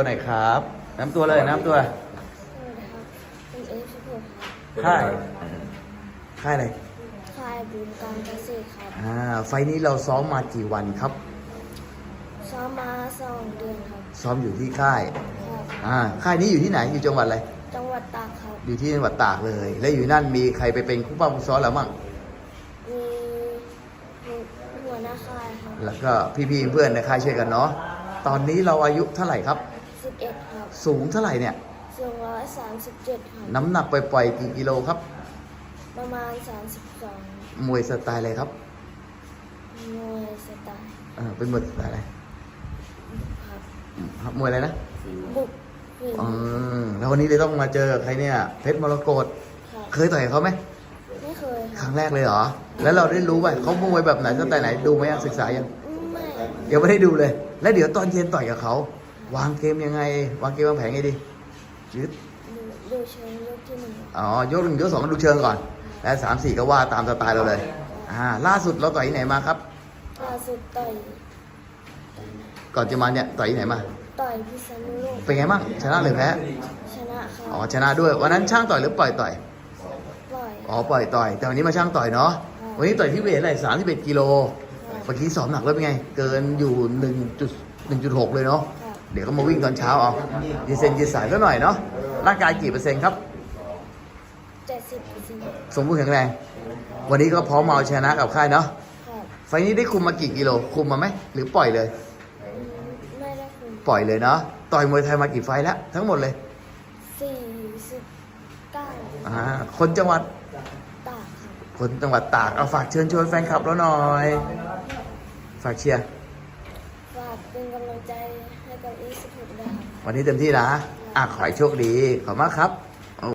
ตัวไหนครับ น้ำตัวเลยน้ำตัวสวัสดีครับเป็นเอฟสิบหกครับค่ายค่ายอะไรค่ายบูมการเกษตรครับอ่าไฟล์นี้เราซ้อมมากี่วันครับ ซ้อมมาสองเดือนครับ ซ้อมอยู่ที่ค่ายครับอ่าค่ายนี้อยู่ที่ไหนอยู่จังหวัดอะไร จังหวัดตากครับ อยู่ที่จังหวัดตากเลย แล้วอยู่นั่นมีใครไปเป็นคู่ป้าคู่ซ้อนแล้วมั่งมีหัวหน้าค่ายครับแล้วก็พี่ๆเพื่อนในค่ายช่วยกันเนาะตอนนี้เราอายุเท่าไหร่ครับ สิบเอ็ดครับสูงเท่าไหร่เนี่ยสูงร้อยสามสิบเจ็ดครับน้ำหนักปล่อยๆกี่กิโลครับ ประมาณสามสิบสองมวยสไตล์อะไรครับมวยสไตล์เออเป็นมวยสไตล์อะไรครับอืมมวยอะไรนะบุกหวินอืมแล้ววันนี้เลยต้องมาเจอใครเนี่ย เพชรมรกตครับเคยต่อยกับเขาไหมไม่เคยคครัรั้บงแรกเลยเหรอ แล้วเราได้รู้ป่ะเขามวยแบบไหนสไตล์ไหนดูไหมยังศึกษายัง ไม่เดี๋ยวไม่ได้ดูเลย แล้วเดี๋ยวตอนเย็นต่อยกับเขา วางเกมยังไง วางเกมวางแผนไงดีหรือดูดูเชิงยกที่หนึ่งอ๋อยกหนึ่งยกสองก็ดูเชิงก่อน แล้วสามสี่ก็ว่าตามสไตล์เราเลยอ่าล่าสุดเราต่อยที่ไหนมาครับล่าสุดต่อยก่อนจะมาเนี่ยต่อยที่ไหนมาต่อยพิษณุโลกเป็นไงบ้างชนะหรือแพ้ชนะครับอ๋อชนะด้วยวันนั้นช่างต่อยหรือปล่อยต่อยปล่อยอ๋อปล่อยต่อย แต่วันนี้มาช่างต่อยเนาะวันนี้ต่อยที่เวทอะไรสามสิบเอ็ดกิโลเมื่อกี้สอบหนักแล้วเป็นไง เกินอยู่หนึ่งจุดหนึ่งจุดหกเลยเนาะครับ เดี๋ยวก็มาวิ่งตอนเช้าเอายีเซนยีสายก็หน่อยเนาะร่างกายกี่เปอร์เซ็นต์ครับเจ็ดสิบเปอร์เซ็นต์สมบูรณ์แข็งแรง วันนี้ก็พร้อมมาเอาชนะกับค่ายเนาะครับไฟล์นี้ได้คุมมากี่กิโล คุมมาไหมหรือปล่อยเลยอืมไม่ได้คุณปล่อยเลยเนาะ ต่อยมวยไทยมากี่ไฟล์แล้ว ทั้งหมดเลยสี่สิบเก้าอ่า คนจังหวัด ตากครับคนจังหวัดตาก เอาฝากเชิญชวนแฟนคลับเราหน่อย ฝากเชียร์ฝาก เป็นกำลังใจให้กับอีสิบหกด้วยครับวันนี้เต็มที่นะอะขอให้โชคดี ขอบคุณมากครับ